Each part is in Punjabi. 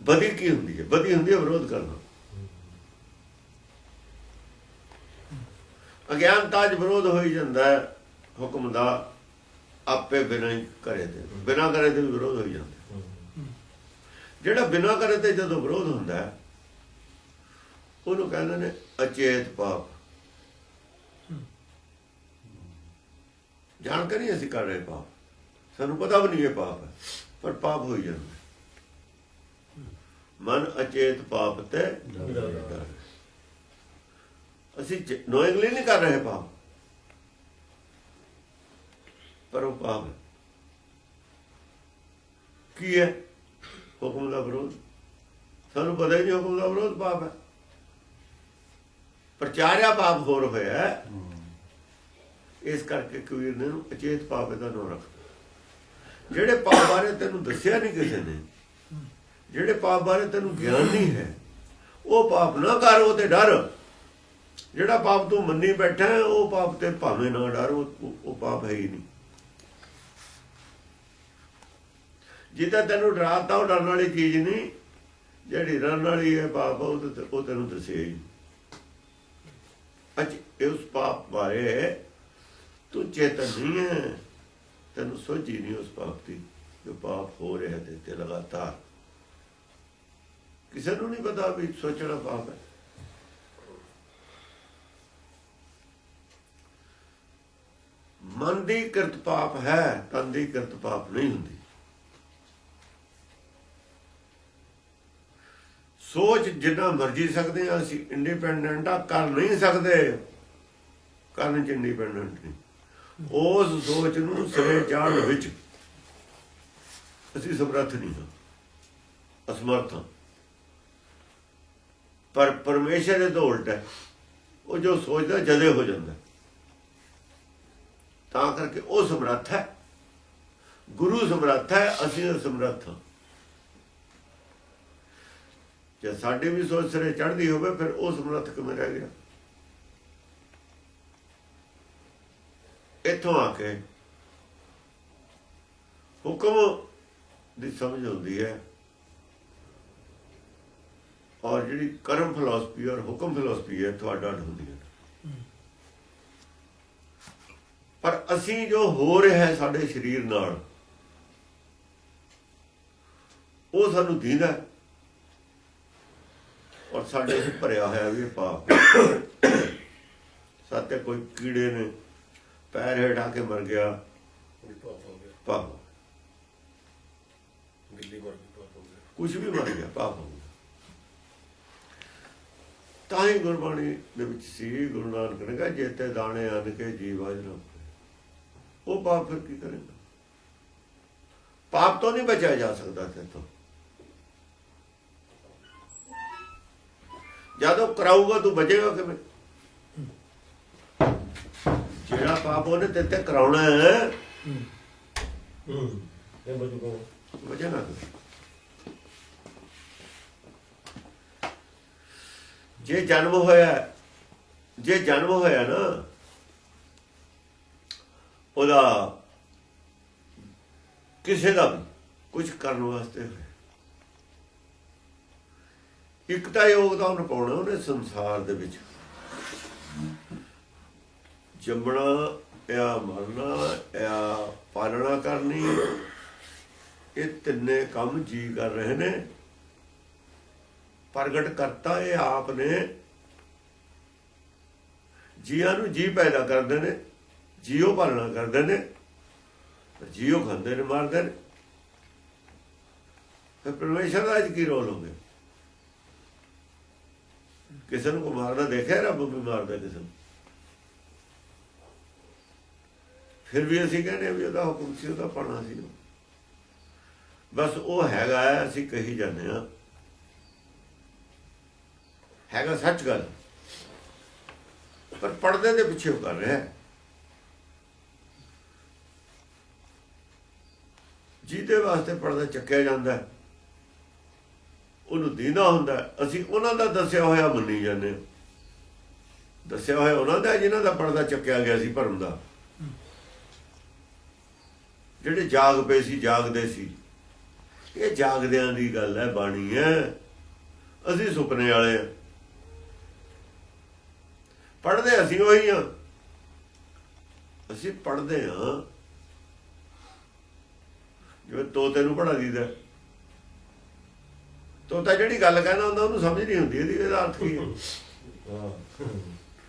ਬਦੀ ਕੀ ਹੁੰਦੀ ਹੈ? ਬਦੀ ਹੁੰਦੀ ਹੈ, ਵਿਰੋਧ ਕਰਨਾ। ਅਗਿਆਨਤਾ 'ਚ ਵਿਰੋਧ ਹੋਈ ਜਾਂਦਾ ਹੁਕਮ ਦਾ ਆਪੇ ਬਿਨਾਂ ਹੀ ਕਰੇ ਤੇ। ਬਿਨਾਂ ਕਰੇ ਤੇ ਵੀ ਵਿਰੋਧ ਹੋਈ ਜਾਂਦਾ। ਜਿਹੜਾ ਬਿਨਾਂ ਕਰੇ ਤੇ ਜਦੋਂ ਵਿਰੋਧ ਹੁੰਦਾ ਉਹਨੂੰ ਕਹਿੰਦੇ ਨੇ ਅਚੇਤ ਪਾਪ। ਜਾਣ ਕੇ ਨਹੀਂ ਅਸੀਂ ਕਰ ਰਹੇ ਪਾਪ। ਸਾਨੂੰ ਪਤਾ ਵੀ ਨਹੀਂ ਇਹ ਪਾਪ ਹੈ, ਪਰ ਪਾਪ ਹੋਈ ਜਾਂਦਾ ਮਨ ਅਚੇਤ ਪਾਪ ਤੇ ਅਸੀਂ ਨੋਇੰਗਲੀ ਨਹੀਂ ਕਰ ਰਹੇ ਪਾਪ। ਪਰ ਉਹ ਪਾਪ ਕੀ ਹੈ? ਹੁਕਮ ਦਾ ਵਿਰੋਧ। ਸਾਨੂੰ ਪਤਾ ਹੀ ਨਹੀਂ ਹੁਕਮ ਦਾ ਵਿਰੋਧ ਪਾਪ ਹੈ। ਪ੍ਰਚਾਰਿਆ ਪਾਪ ਹੋਰ ਹੋਇਆ ਇਸ ਕਰਕੇ ਕਬੀਰ ਨੇ ਅਚੇਤ ਪਾਪ ਦਾ ਨਾਮ ਰੱਖਦਾ। ਜਿਹੜੇ ਪਾਪ ਬਾਰੇ ਤੈਨੂੰ ਦੱਸਿਆ ਨਹੀਂ ਕਿਸੇ ਨੇ ਜਿਹੜੇ ਪਾਪ ਬਾਰੇ ਤੈਨੂੰ ਗਿਆਨ ਨਹੀਂ ਹੈ, ਉਹ ਪਾਪ ਨਾ ਕਰ, ਉਹ ਤੇ ਡਰ। ਜਿਹੜਾ ਪਾਪ ਤੂੰ ਮੰਨੀ ਬੈਠਾ ਉਹ ਪਾਪ ਤੇ ਭਾਵੇਂ ਨਾ ਡਰ, ਉਹ ਪਾਪ ਹੈ ਹੀ ਨਹੀਂ। ਜਿੱਦਾਂ ਤੈਨੂੰ ਡਰਾਤਾ, ਉਹ ਡਰਨ ਵਾਲੀ ਚੀਜ਼ ਨਹੀਂ। ਜਿਹੜੀ ਡਰਨ ਵਾਲੀ ਹੈ ਪਾਪ, ਉਹ ਤੈਨੂੰ ਦੱਸਿਆ ਹੀ ਅੱਜ ਉਸ ਪਾਪ ਬਾਰੇ ਤੂੰ ਚੇਤਨ ਨਹੀਂ ਹੈ। ਤੈਨੂੰ ਸੋਝੀ ਨਹੀਂ ਉਸ ਪਾਪ ਦੀ, ਜੋ ਪਾਪ ਹੋ ਰਿਹਾ ਤੇ ਲਗਾਤਾਰ ਕਿਸੇ ਨੂੰ ਨਹੀਂ ਪਤਾ ਵੀ ਸੋਚਣਾ ਪਾਪ ਹੈ। ਮਨ ਦੀ ਕਿਰਤ ਪਾਪ ਹੈ, ਤਨ ਦੀ ਕਿਰਤ ਪਾਪ ਨਹੀਂ ਹੁੰਦੀ। ਸੋਚ ਜਿੰਨਾ ਮਰਜ਼ੀ ਸਕਦੇ ਆ ਅਸੀਂ ਇੰਡੀਪੈਂਡੈਂਟ ਆ, ਕਰ ਨਹੀਂ ਸਕਦੇ। ਕਰਨ ਚ ਇੰਡੀਪੈਂਡੈਂਟ ਨਹੀਂ। ਉਸ ਸੋਚ ਨੂੰ ਸਿਰੇ ਚਾੜਨ ਵਿੱਚ ਅਸੀਂ ਸਮਰੱਥ ਨਹੀਂ ਹਾਂ, ਅਸਮਰਥ ਹਾਂ। ਪਰ ਪਰਮੇਸ਼ਰ ਦੇ ਤੋਂ ਉਲਟ ਹੈ। ਉਹ ਜੋ ਸੋਚਦਾ, ਜਦੇ ਹੋ ਜਾਂਦਾ। ਤਾਂ ਕਰਕੇ ਉਹ ਸਮਰੱਥ ਹੈ। ਗੁਰੂ ਸਮਰੱਥ ਹੈ, ਅਸੀਂ ਸਮਰੱਥ ਹਾਂ। ਜੇ ਸਾਡੀ ਵੀ ਸੋਚ ਸਿਰੇ ਚੜ੍ਹਦੀ ਹੋਵੇ, ਫਿਰ ਉਹ ਸਮਰੱਥ ਕਿਵੇਂ ਰਹਿ ਗਿਆ? ਇੱਥੋਂ ਆ ਕੇ ਹੁਕਮ ਦੀ ਸਮਝ ਹੁੰਦੀ ਹੈ। ਔਰ ਜਿਹੜੀ ਕਰਮ ਫਿਲਾਸਫੀ ਔਰ ਹੁਕਮ ਫਿਲਾਸਫੀ ਹੈ ਤੁਹਾਡਾ ਹੁੰਦੀ ਹੈ ਪਰ ਅਸੀਂ ਜੋ ਹੋ ਰਿਹਾ ਹੈ ਸਾਡੇ ਸਰੀਰ ਨਾਲ ਉਹ ਸਾਨੂੰ ਦੀਦਾ ਔਰ ਸਾਡੇ ਵਿੱਚ ਭਰਿਆ ਹੋਇਆ ਵੀ ਪਾਪ ਸਾਤੇ ਕੋਈ ਕੀੜੇ ਨੇ ਪੈਰ ਹੇਠ ਕੇ ਮਰ ਗਿਆ ਪਾਪ ਹੋ ਗਿਆ। ਪਾਪ ਬਿੱਲੀ ਮਰ ਗਈ ਪਾਪ ਹੋ ਗਿਆ। ਕੁਝ ਵੀ ਮਰ ਗਿਆ ਪਾਪ ਹੋ ਗਿਆ। ਤਾਂ ਹੀ ਗੁਰਬਾਣੀ ਦੇ ਵਿੱਚ ਸੀ ਗੁਰੂ ਨਾਨਕ ਨੇ ਕਿਹਾ ਜੇਤੇ ਦਾਣੇ ਅੰਨ ਕੇ ਜੀਵ ਅਜ ਉਹ ਪਾਪ ਫਿਰ ਕੀ ਕਰੇਗਾ? ਪਾਪ ਤੋਂ ਨਹੀਂ ਬਚਿਆ ਜਾ ਸਕਦਾ ਤੇ ਤੋਂ ਜਦੋਂ ਕਰਾਊਗਾ ਤੂੰ ਬਚੇਗਾ ਕਿਵੇਂ? ਜਿਹੜਾ ਪਾਪ ਉਹਨੇ ਤੇ ਤੇ ਕਰਾਉਣਾ ਹੈ ਹੂੰ। ਇਹ ਬਜੂਗਾ ਵਜ੍ਹਾ ਜੇ ਜਨਮ ਹੋਇਆ, ਜੇ ਜਨਮ ਹੋਇਆ ਨਾ, ਉਹਦਾ ਕਿਸੇ ਦਾ ਵੀ ਕੁਝ ਕਰਨ ਵਾਸਤੇ ਹੋਇਆ। ਇੱਕ ਤਾਂ ਯੋਗਦਾਨ ਪਾਉਣਾ ਉਹਨੇ ਸੰਸਾਰ ਦੇ ਵਿੱਚ। ਜੰਮਣਾ ਜਾਂ ਮਰਨਾ ਜਾਂ ਪਾਲਣਾ ਕਰਨੀ, ਇਹ ਤਿੰਨੇ ਕੰਮ ਜੀ ਕਰ ਰਹੇ ਨੇ। ਪ੍ਰਗਟ ਕਰਤਾ ਇਹ ਆਪ ਨੇ। ਜੀਆਂ ਨੂੰ ਜੀ ਪੈਦਾ ਕਰਦੇ ਨੇ ਜੀਓ ਪਾਲਣਾ ਕਰਦੇ ਨੇ ਜੀਓ ਖਾਂਦੇ ਨੇ ਮਾਰਦੇ ਨੇ। ਫਿਰ ਪਰਮੇਸ਼ਰ ਦਾ ਅੱਜ ਕੀ ਰੋਲ ਹੋ ਗਿਆ? ਕਿਸੇ ਨੂੰ ਕੋ ਮਾਰਦਾ ਦੇਖਿਆ ਰੱਬ ਵੀ ਮਾਰਦਾ ਕਿਸੇ ਨੂੰ? ਫਿਰ ਵੀ ਅਸੀਂ ਕਹਿੰਦੇ ਹਾਂ ਵੀ ਉਹਦਾ ਹੁਕਮ ਸੀ ਉਹਦਾ ਪਾਣਾ ਸੀ। ਬਸ ਉਹ ਹੈਗਾ ਹੈ, ਅਸੀਂ ਕਹੀ ਜਾਂਦੇ ਆ ਹੈਗਾ ਸੱਚ ਗੱਲ ਪਰ ਪਰਦੇ ਦੇ ਪਿੱਛੇ ਉਹ ਕਰ ਰਿਹਾ ਹੈ। ਜਿਹਦੇ ਵਾਸਤੇ ਪਰਦਾ ਚੱਕਿਆ ਜਾਂਦਾ ਹੈ, ਉਹਨੂੰ ਦੀਨਾ ਹੁੰਦਾ ਅਸੀਂ ਉਹਨਾਂ ਦਾ ਦੱਸਿਆ ਹੋਇਆ ਮੰਨੀ ਜਾਂਦੇ ਹਾਂ। ਦੱਸਿਆ ਹੋਇਆ ਉਹਨਾਂ ਦਾ ਹੈ ਜਿਨ੍ਹਾਂ ਦਾ ਪਰਦਾ ਚੱਕਿਆ ਗਿਆ ਸੀ ਭਰਮ ਦਾ। ਜਿਹੜੇ ਜਾਗ ਪਏ ਸੀ ਜਾਗਦੇ ਸੀ। ਇਹ ਜਾਗਦਿਆਂ ਦੀ ਗੱਲ ਹੈ ਬਾਣੀ ਹੈ। ਅਸੀਂ ਸੁਪਨੇ ਵਾਲੇ ਆ ਪੜਦੇ ਅਸੀਂ ਉਹੀ ਆ ਅਸੀਂ ਪੜਦੇ ਆ ਜਿਵੇਂ ਤੋਤੇ ਨੂੰ ਪੜਾ ਦੀਦਾ। ਤੋਤਾ ਜਿਹੜੀ ਗੱਲ ਕਹਿੰਦਾ ਹੁੰਦਾ ਉਹਨੂੰ ਸਮਝ ਨਹੀਂ ਹੁੰਦੀ ਇਹਦੀ ਇਹਦਾ ਅਰਥ ਕੀ ਹੈ? ਹਾਂ।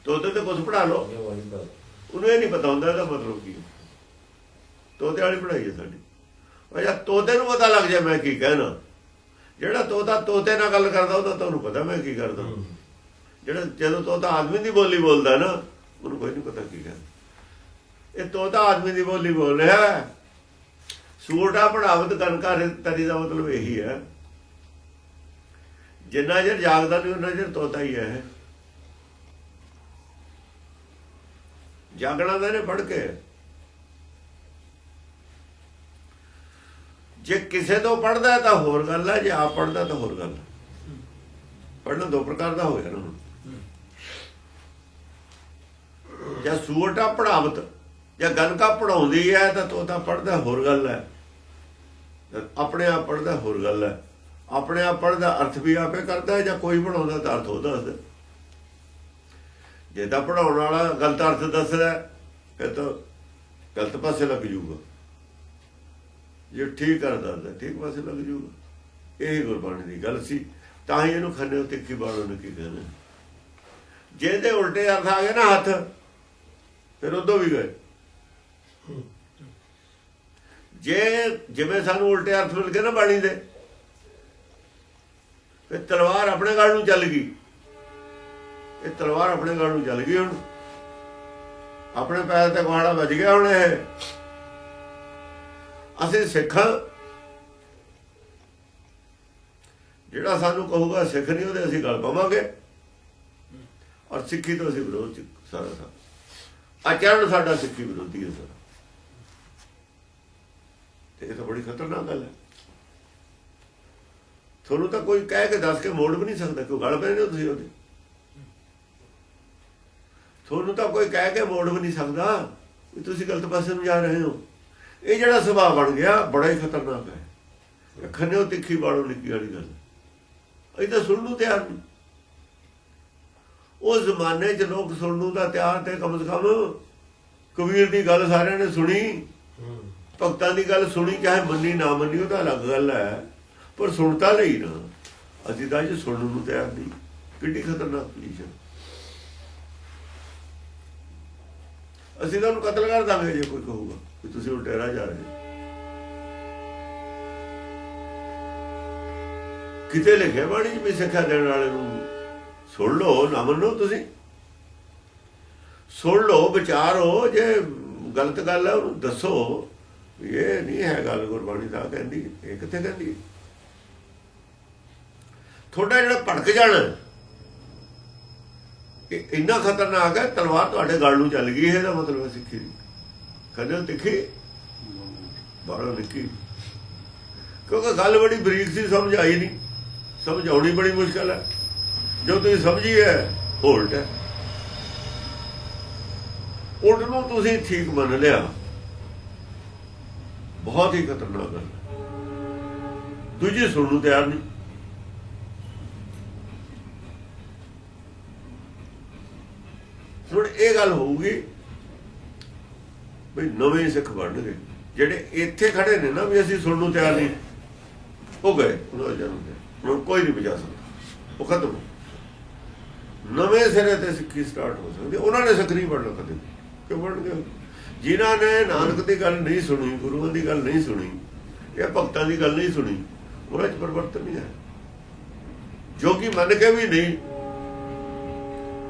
ਤੋਤੇ ਤੇ ਕੁਝ ਪੜਾ ਲਓ। ਉਹਨੂੰ ਇਹ ਨਹੀਂ ਪਤਾ ਹੁੰਦਾ ਇਹਦਾ ਮਤਲਬ ਕੀ ਹੈ। ਤੋਤੇ ਵਾਲੀ ਪੜਾਈ ਹੈ ਸਾਡੀ। ਉਹ ਜਾਂ ਤੋਤੇ ਨੂੰ ਪਤਾ ਲੱਗ ਜਾਏ ਮੈਂ ਕੀ ਕਹਿਣਾ। ਜਿਹੜਾ ਤੋਤਾ ਤੋਤੇ ਨਾਲ ਗੱਲ ਕਰਦਾ ਉਹਦਾ ਤੁਹਾਨੂੰ ਪਤਾ ਮੈਂ ਕੀ ਕਰਦਾ। ਜਿਹੜਾ ਜਦੋਂ ਤੋਤਾ ਆਦਮੀ ਦੀ ਬੋਲੀ ਬੋਲਦਾ ਨਾ, ਉਹਨੂੰ ਕੋਈ ਨਹੀਂ ਪਤਾ ਕੀ ਕਹਿੰਦਾ ਇਹ ਤੋਤਾ ਆਦਮੀ ਦੀ ਬੋਲੀ ਬੋਲ ਰਿਹਾ ਹੈ। ਸੂਰਟਾ ਪੜਾਵਤ ਕਨਕਾ ਤਰੀ ਦਾ ਮਤਲਬ ਇਹੀ ਹੈ। ਜਿੰਨਾ ਚਿਰ ਜਾਗਦਾ ਨਹੀਂ ਉਹਨਾਂ ਚਿਰ ਤੋਤਾ ਹੀ ਹੈ। ਜਾਗਣਾ ਦਾ ਨੇ ਪੜ ਕੇ। ਜੇ ਕਿਸੇ ਤੋਂ ਪੜਦਾ ਤਾਂ ਹੋਰ ਗੱਲ ਹੈ, ਜੇ ਆਪ ਪੜਦਾ ਤਾਂ ਹੋਰ ਗੱਲ ਹੈ। ਪੜਨਾ ਦੋ ਪ੍ਰਕਾਰ ਦਾ ਹੋ ਗਿਆ ਨਾ ਜਾਂ ਸੂਰਟਾ ਪੜਾਵਤ ਜਾਂ ਗਨਕਾ ਪੜਾਉਂਦੀ ਹੈ ਤਾਂ ਤੋਤਾ ਪੜਦਾ ਹੋਰ ਗੱਲ ਹੈ। ਆਪਣੇ ਆਪ ਪੜਦਾ ਹੋਰ ਗੱਲ ਹੈ। ਆਪਣੇ ਆਪ ਪੜਦਾ ਅਰਥ ਵੀ ਆਪੇ ਕਰਦਾ ਹੈ ਜਾਂ ਕੋਈ ਪੜਾਉਂਦਾ ਤਾਂ ਅਰਥ ਉਹ ਦੱਸਦਾ। ਜੇ ਤਾਂ ਪੜਾਉਣ ਵਾਲਾ ਗਲਤ ਅਰਥ ਦੱਸਦਾ ਫਿਰ ਤਾਂ ਗਲਤ ਪਾਸੇ ਲੱਗ ਜੂਗਾ ਜੇ ਠੀਕ ਕਰ ਦੱਸਦਾ ਠੀਕ ਪਾਸੇ ਲੱਗ ਜੂਗਾ ਇਹ ਗੁਰਬਾਣੀ ਦੀ ਗੱਲ ਸੀ। ਤਾਂ ਹੀ ਇਹਨੂੰ ਖੰਨੇ ਉੱਤੇ ਕੀ ਬਾਣੋ ਨੇ ਕੀ ਕਹਿੰਦੇ ਜੇ ਦੇ ਉਲਟੇ ਅਰਥ ਆ ਗਏ ਨਾ ਹੱਥ, ਫਿਰ ਉਦੋਂ ਵੀ ਗਏ। ਜੇ ਜਿਵੇਂ ਸਾਨੂੰ ਉਲਟੇ ਅਰਥ ਮਿਲ ਗਏ ਨਾ ਬਾਣੀ ਦੇ, ਫਿਰ ਤਲਵਾਰ ਆਪਣੇ ਗਲ ਨੂੰ ਚੱਲ ਗਈ। ਇਹ ਤਲਵਾਰ ਆਪਣੇ ਗਲ ਨੂੰ ਚੱਲ ਗਈ ਹੁਣ। ਆਪਣੇ ਪੈਰ ਤੇ ਕੁਹਾੜਾ ਵੱਜ ਗਿਆ ਹੁਣ ਇਹ। ਅਸੀਂ ਸਿੱਖ, ਜਿਹੜਾ ਸਾਨੂੰ ਕਹੂਗਾ ਸਿੱਖ ਨਹੀਂ, ਉਹਦੇ ਅਸੀਂ ਗੱਲ ਪਾਵਾਂਗੇ। ਔਰ ਸਿੱਖੀ ਤੋਂ ਅਸੀਂ ਵਿਰੋਧ ਚ ਸਾਰਾ ਸਾਰਾ ਆਚਰਣ ਸਾਡਾ ਸਿੱਖੀ ਵਿਰੋਧੀ ਹੈ ਸਾਰਾ। ਤੇ ਇਹ ਤਾਂ ਬੜੀ ਖਤਰਨਾਕ ਗੱਲ ਹੈ। ਤੁਹਾਨੂੰ ਤਾਂ ਕੋਈ ਕਹਿ ਕੇ ਦੱਸ ਕੇ ਮੋੜ ਵੀ ਨਹੀਂ ਸਕਦਾ, ਕਿਉਂ ਗੱਲ ਪੈਣੇ ਤੁਸੀਂ ਉਹਦੇ? ਤੁਹਾਨੂੰ ਤਾਂ ਕੋਈ ਕਹਿ ਕੇ ਮੋੜ ਵੀ ਨਹੀਂ ਸਕਦਾ ਵੀ ਤੁਸੀਂ ਗਲਤ ਪਾਸੇ ਨੂੰ ਜਾ ਰਹੇ ਹੋ। ਇਹ ਜਿਹੜਾ ਸੁਭਾਅ ਬਣ ਗਿਆ, ਬੜਾ ਹੀ ਖਤਰਨਾਕ ਹੈ। ਖੰਨਿਓ ਤਿੱਖੀ ਬਾੜੋ ਨਿੱਕੀ ਵਾਲੀ ਗੱਲ ਇਹ ਤਾਂ ਸੁਣ ਨੂੰ ਤਿਆਰ ਨਹੀਂ ਉਹ ਜ਼ਮਾਨੇ 'ਚ ਲੋਕ ਸੁਣਨ ਨੂੰ ਤਾਂ ਤਿਆਰ ਤੇ ਕਮ ਸੇ ਕਮ ਕਬੀਰ ਦੀ ਗੱਲ ਸਾਰਿਆਂ ਨੇ ਸੁਣੀ। ਭਗਤਾਂ ਦੀ ਗੱਲ ਸੁਣੀ, ਚਾਹੇ ਮੰਨੀ ਨਾ ਮੰਨੀ, ਉਹ ਤਾਂ ਅਲੱਗ ਗੱਲ ਹੈ। ਪਰ ਸੁਣਤਾ ਲਈ ਨਾ। ਅਸੀਂ ਤਾਂ ਜੇ ਸੁਣਨ ਨੂੰ ਤਿਆਰ ਨਹੀਂ। ਕਿੱਡੀ ਖਤਰਨਾਕ ਪੋਜੀਸ਼ਨ ਅਸੀਂ ਤਾਂ ਉਹਨੂੰ ਕਤਲ ਕਰ ਦਾਂਗੇ ਜੇ ਕੋਈ ਕਹੂਗਾ ਕਿ ਤੁਸੀਂ ਉਲਟੇ ਰਾਹ ਜਾ ਰਹੇ ਕਿਤੇ ਲਿਖਿਆ ਬਾਣੀ ਚ ਵੀ ਸਿੱਖਿਆ ਦੇਣ ਵਾਲੇ ਨੂੰ ਸੁਣ ਲਓ ਨਾ ਮੰਨੋ ਤੁਸੀਂ। ਸੁਣ ਲਓ, ਵਿਚਾਰੋ, ਜੇ ਗਲਤ ਗੱਲ ਹੈ ਉਹਨੂੰ ਦੱਸੋ। ਵੀ ਇਹ ਨਹੀਂ ਹੈ ਗੱਲ ਗੁਰਬਾਣੀ ਦਾ, ਕਹਿੰਦੀ, ਇਹ ਕਿੱਥੇ ਕਹਿੰਦੀ? ਤੁਹਾਡਾ ਜਿਹੜਾ ਭੜਕ ਜਾਣਾ, ਇਹ ਇੰਨਾ ਖਤਰਨਾਕ ਹੈ, ਤਲਵਾਰ ਤੁਹਾਡੇ ਗਲ ਨੂੰ ਚੱਲ ਗਈ, ਇਹਦਾ ਮਤਲਬ ਹੈ ਸਿੱਖੀ ਦੀ। ਕਦੇ ਤਿੱਖੀ ਬਾਹਰੋਂ ਨਿੱਕੀ ਕਿਉਂਕਿ ਗੱਲ ਬੜੀ ਬਰੀਕ ਸੀ, ਸਮਝ ਆਈ ਨਹੀਂ। ਸਮਝਾਉਣੀ ਬੜੀ ਮੁਸ਼ਕਲ ਹੈ। ਜੋ ਤੁਸੀਂ ਸਮਝੀ ਹੈ ਉਲਟ ਹੈ। ਉਲਟ ਨੂੰ ਤੁਸੀਂ ਠੀਕ ਮੰਨ ਲਿਆ। ਬਹੁਤ ਹੀ ਖਤਰਨਾਕ ਗੱਲ ਦੂਜੀ ਸੁਣਨ ਨੂੰ ਤਿਆਰ ਨਹੀਂ। ਹੁਣ ਇਹ ਗੱਲ ਹੋਊਗੀ ਵੀ ਨਵੇਂ ਸਿੱਖ ਬਣਨਗੇ ਜਿਹੜੇ ਇੱਥੇ ਖੜੇ ਨੇ ਨਾ ਵੀ ਅਸੀਂ ਸੁਣਨ ਨੂੰ ਤਿਆਰ ਨਹੀਂ। ਹੋ ਗਏ, ਉਹਨਾਂ ਦਾ ਜਨਮ ਦਿਨ। ਹੁਣ ਕੋਈ ਨਹੀਂ ਬਚਾ ਸਕਦਾ। ਉਹ ਖਤਮ ਹੋ ਨਵੇਂ ਸਿਰੇ ਤੇ ਸਿੱਖੀ ਸਟਾਰਟ ਹੋ ਸਕਦੀ ਉਹਨਾਂ ਨੇ ਸਿੱਖ ਨਹੀਂ ਬਣਨਾ ਕਦੇ ਕਿਉਂ ਬਣਨਗੇ ਜਿਨ੍ਹਾਂ ਨੇ ਨਾਨਕ ਦੀ ਗੱਲ ਨਹੀਂ ਸੁਣੀ, ਗੁਰੂਆਂ ਦੀ ਗੱਲ ਨਹੀਂ ਸੁਣੀ ਜਾਂ ਭਗਤਾਂ ਦੀ ਗੱਲ ਨਹੀਂ ਸੁਣੀ, ਉਹਨਾਂ 'ਚ ਪਰਿਵਰਤਨ ਨਹੀਂ ਹੈ ਜੋ ਕਿ ਮੰਨ ਕੇ ਵੀ ਨਹੀਂ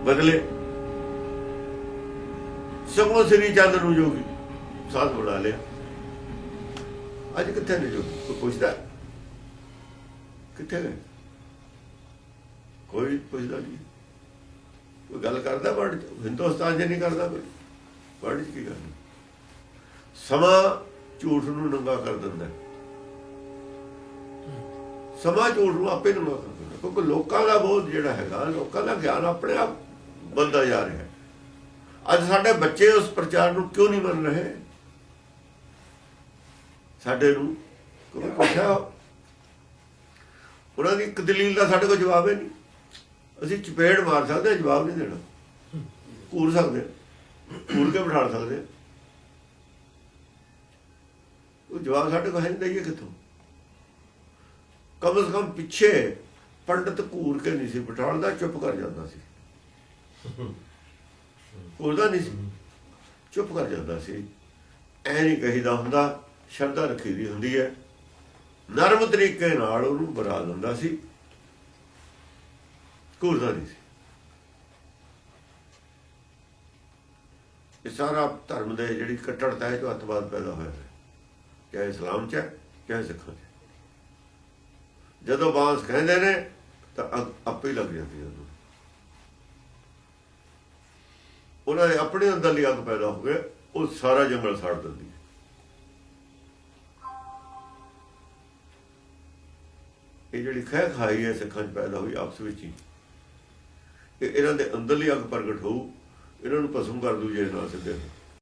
ਬਦਲੇ। ਸਗੋਂ ਸ੍ਰੀ ਚੰਦ ਨੂੰ ਜੋਗੀ ਸਾਧ ਬਣਾ ਲਿਆ। ਅੱਜ ਕਿੱਥੇ ਨੇ ਜੋਗੀ ਪੁੱਛਦਾ? ਕਿੱਥੇ ਗਏ ਕੋਈ ਪੁੱਛਦਾ ਨਹੀਂ। ਕੋਈ ਗੱਲ ਕਰਦਾ ਵਰਡ ਚ? ਹਿੰਦੁਸਤਾਨ 'ਚ ਨਹੀਂ ਕਰਦਾ ਕੋਈ। ਵਰਡ 'ਚ ਕੀ ਗੱਲ ਸਮਾਂ ਝੂਠ ਨੂੰ ਨੰਗਾ ਕਰ ਦਿੰਦਾ ਸਮਾਂ ਝੂਠ ਨੂੰ ਆਪੇ ਨੰਗਾ ਕਰ ਦਿੰਦਾ ਕਿਉਂਕਿ ਲੋਕਾਂ ਦਾ ਬੋਧ ਜਿਹੜਾ ਹੈਗਾ, ਲੋਕਾਂ ਦਾ ਗਿਆਨ ਆਪਣੇ ਆਪ ਬੰਦਾ ਜਾ ਰਿਹਾ ਅੱਜ ਸਾਡੇ ਬੱਚੇ ਉਸ ਪ੍ਰਚਾਰ ਨੂੰ ਕਿਉਂ ਨਹੀਂ ਮੰਨ ਰਹੇ? ਸਾਡੇ ਨੂੰ ਕੋਈ ਪੁੱਛਿਆ, ਉਹਨਾਂ ਦੀ ਇੱਕ ਦਲੀਲ ਦਾ ਸਾਡੇ ਕੋਲ ਜਵਾਬ ਹੈ ਨਹੀਂ। ਅਸੀਂ ਚਪੇੜ ਮਾਰ ਸਕਦੇ ਹਾਂ, ਜਵਾਬ ਨਹੀਂ ਦੇਣਾ। ਘੂਰ ਸਕਦੇ ਹਾਂ। ਘੂਰ ਕੇ ਬਿਠਾ ਸਕਦੇ ਉਹ ਜਵਾਬ ਸਾਡੇ ਕੋਲ ਹੈ ਨਹੀਂ ਦਈਏ ਕਿੱਥੋਂ? ਕਮ ਸੇ ਕਮ ਪਿੱਛੇ ਪੰਡਤ ਘੂਰ ਕੇ ਨਹੀਂ ਸੀ ਬਿਠਾਉਂਦਾ ਚੁੱਪ ਕਰ ਜਾਂਦਾ ਸੀ। ਘੂਰਦਾ ਨਹੀਂ ਸੀ, ਚੁੱਪ ਕਰ ਜਾਂਦਾ ਸੀ। ਐ ਨਹੀਂ ਕਹੀਦਾ ਹੁੰਦਾ, ਸ਼ਰਧਾ ਰੱਖੀ ਦੀ ਹੁੰਦੀ ਹੈ। ਨਰਮ ਤਰੀਕੇ ਨਾਲ ਉਹਨੂੰ ਬਰਾ ਦਿੰਦਾ ਸੀ। ਘੂਰਦਾ ਨਹੀਂ ਸੀ। ਇਹ ਸਾਰਾ ਧਰਮ ਦੇ ਜਿਹੜੀ ਕੱਟੜਤਾ ਹੈ ਜੋ ਅੱਤਵਾਦ ਪੈਦਾ ਹੋਇਆ ਹੈ। ਚਾਹੇ ਇਸਲਾਮ ਚ ਹੈ, ਚਾਹੇ ਸਿੱਖਾਂ ਚ ਜਦੋਂ ਬਾਂਸ ਕਹਿੰਦੇ ਨੇ, ਤਾਂ ਅੱਗ ਆਪੇ ਹੀ ਲੱਗ ਜਾਂਦੀ ਹੈ ਉਹਨੂੰ ਉਹਨਾਂ ਦੇ ਆਪਣੇ ਅੰਦਰ ਲਈ ਅੱਗ ਪੈਦਾ ਹੋ ਗਏ ਉਹ ਸਾਰਾ ਜੰਗਲ ਸਾੜ ਦਿੰਦੀ ਹੈ। ਇਹ ਜਿਹੜੀ ਖਹਿ ਖਾਈ ਹੈ ਸਿੱਖਾਂ 'ਚ ਪੈਦਾ ਹੋਈ ਆਪਸ ਵਿੱਚ ਹੀ। ਇਹ ਇਹਨਾਂ ਦੇ ਅੰਦਰਲੀ ਅੱਗ ਪ੍ਰਗਟ ਹੋਊ, ਇਹਨਾਂ ਨੂੰ ਭਸਮ ਕਰ ਦੂ ਜੇ ਨਾ ਸਿੱਧੇ।